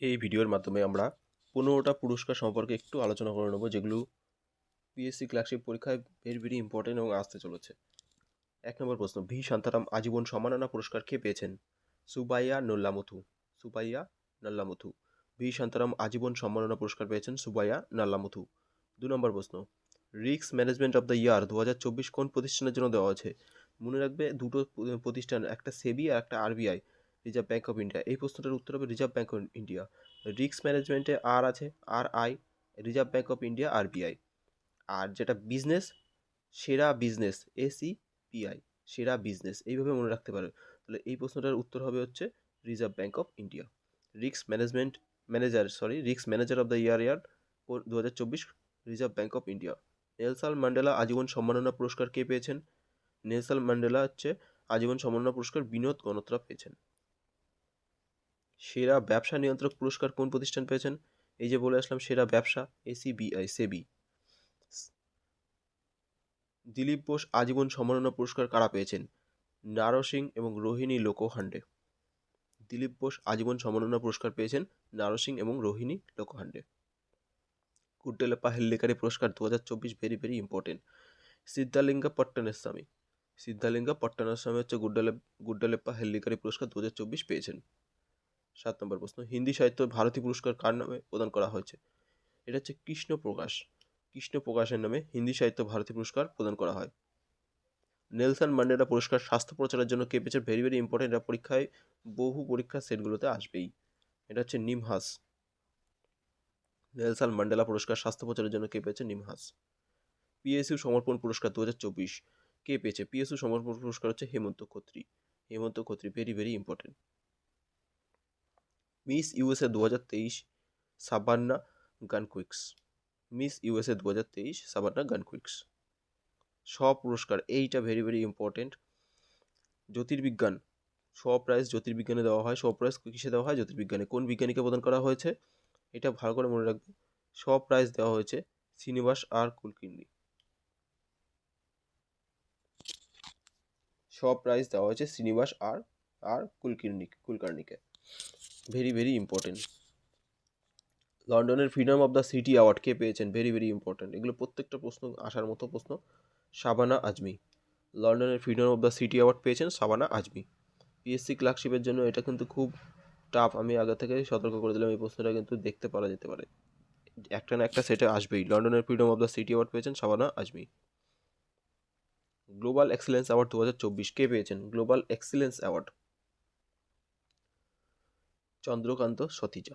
এই ভিডিওর মাধ্যমে আমরা পনেরোটা পুরস্কার সম্পর্কে একটু আলোচনা করে নেব, যেগুলো পিএসসি ক্লার্কশিপ পরীক্ষায় ভেরি ভেরি ইম্পর্টেন্ট এবং আসতে চলেছে। এক নম্বর প্রশ্ন, ভি. শান্তারাম আজীবন সম্মাননা পুরস্কার কে পেয়েছেন? সুবাইয়া নল্লামথু। সুবাইয়া নাল্লামথু। ভি. শান্তারাম আজীবন সম্মাননা পুরস্কার পেয়েছেন সুবাইয়া নাল্লামথু। দু নম্বর প্রশ্ন রিক্স ম্যানেজমেন্ট অফ দ্য ইয়ার দু হাজার চব্বিশ কোন প্রতিষ্ঠানের জন্য দেওয়া আছে মনে রাখবে, দুটো প্রতিষ্ঠান, একটা সেবি আর একটা RBI. Reserve Bank of India এই প্রশ্নটার উত্তর হবে রিজার্ভ ব্যাঙ্ক অফ ইন্ডিয়া রিক্স ম্যানেজমেন্টে আর আছে আর I Reserve Bank of India RBI আর যেটা বিজনেস সেরা বিজনেস এসি পিআই সেরা বিজনেস এইভাবে মনে রাখতে পারো। তাহলে এই প্রশ্নটার উত্তর হবে হচ্ছে রিজার্ভ ব্যাঙ্ক অফ ইন্ডিয়া রিক্স ম্যানেজমেন্ট ম্যানেজার সরি রিক্স manager of the year year দু হাজার চব্বিশ reserve bank of India Nelson Mandela আজীবন সম্মাননা পুরস্কার কে পেয়েছেন? নেলসাল ম্যান্ডেলা হচ্ছে আজীবন সম্মাননা পুরস্কার বিনোদ গণত্রা পেয়েছেন। সেরা ব্যবসা নিয়ন্ত্রক পুরস্কার কোন প্রতিষ্ঠান পেয়েছেন? এই যে বলে আসলাম, সেরা ব্যবসা এসিবিআই সেবি। দিলীপ বোস আজীবন সম্মাননা পুরস্কার কারা পেয়েছেন? নারসিং এবং রোহিণী লোকহান্ডে। দিলীপ বোস আজীবন সম্মাননা পুরস্কার পেয়েছেন নারসিং এবং রোহিণী লোকহান্ডে। কুড্ডেলাপ্পা হেল্লেকারি পুরস্কার দু হাজার চব্বিশ very very important Siddhalinga Pattanaswamy. Siddhalinga Pattanaswamy হচ্ছে গুড্ডালে, গুড্ডালেপ্পা হেল্লিকারি পুরস্কার দু হাজার চব্বিশ পেয়েছেন। সাত নম্বর প্রশ্ন, হিন্দি সাহিত্য ভারতী পুরস্কার কার নামে প্রদান করা হয়েছে? এটা হচ্ছে কৃষ্ণ প্রকাশ। কৃষ্ণ প্রকাশের নামে হিন্দি সাহিত্য ভারতী পুরস্কার প্রদান করা হয়। নেলসন ম্যান্ডেলা পুরস্কার স্বাস্থ্য প্রচারের জন্য কে পেয়েছে? ভেরি ভেরি ইম্পর্টেন্ট এটা পরীক্ষায় বহু পরীক্ষার সেটগুলোতে আসবেই। এটা হচ্ছে নিমহাস। নেলসন ম্যান্ডেলা পুরস্কার স্বাস্থ্য প্রচারের জন্য কে পেয়েছে? নিমহাস। পিএসইউ সমর্পণ পুরস্কার দু হাজার চব্বিশ। কে পেয়েছে? পিএসইউ সমর্পণ পুরস্কার হচ্ছে Hemant Khatri. Hemant Khatri very very important Miss USA দু হাজার তেইশ সাবান্না গানকুইক্স। মিস ইউএসএ দু হাজার তেইশ সাবান্না গানকুইক্স। সব পুরস্কার, এইটা ভেরি ভেরি ইম্পর্টেন্ট জ্যোতির্বিজ্ঞান সব প্রাইজ জ্যোতির্বিজ্ঞানে দেওয়া হয় সব প্রাইজ কিসে দেওয়া হয়? জ্যোতির্বিজ্ঞানে। কোন বিজ্ঞানীকে প্রদান করা হয়েছে? এটা ভালো করে মনে রাখবে। সব প্রাইজ দেওয়া হয়েছে শ্রীনিবাস আর কুলকির্নি সব প্রাইজ দেওয়া হয়েছে শ্রীনিবাস আর আর কুলকির্নি কুলকার্নিকে ভেরি ভেরি ইম্পর্টেন্ট লন্ডনের freedom of the city award কে পেয়েছেন? ভেরি ভেরি ইম্পর্টেন্ট এগুলো প্রত্যেকটা প্রশ্ন, আসার মতো প্রশ্ন। শাবানা আজমি লন্ডনের freedom of the city award পেয়েছেন শাবানা আজমি পিএসসি ক্লার্কশিপের জন্য এটা কিন্তু খুব টাফ আমি আগে থেকে সতর্ক করে দিলাম, এই প্রশ্নটা কিন্তু দেখতে পারা যেতে পারে। একটা না একটা সেটে আসবেই। লন্ডনের freedom of the city award পেয়েছেন Shabana Azmi global excellence award দু হাজার চব্বিশ কে পেয়েছেন? Global excellence award Chandrakant Satija.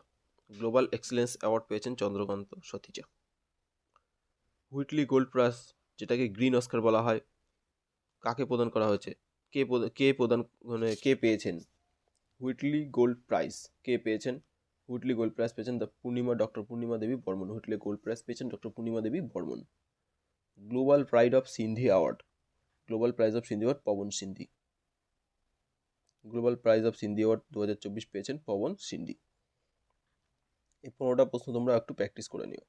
Global excellence award পেয়েছেন Chandrakant Satija. Whitley gold prize যেটাকে গ্রিন অস্কার বলা হয়, কাকে প্রদান করা হয়েছে? কে কে প্রদান মানে কে পেয়েছেন? হুইটলি গোল্ড প্রাইজ কে পেয়েছেন? হুইটলি গোল্ড প্রাইজ পেয়েছেন the Purnima doctor Purnima Devi Barman. Whitley gold prize পেয়েছেন doctor Purnima Devi Barman. Global pride of Sindhi award global prize of Sindhi award Pawan Sindhi. Global prize of Sindhi award দু হাজার চব্বিশ পেয়েছেন পবন সিন্ধি। এই পনেরোটা প্রশ্ন তোমরা একটু প্র্যাকটিস করে নিও।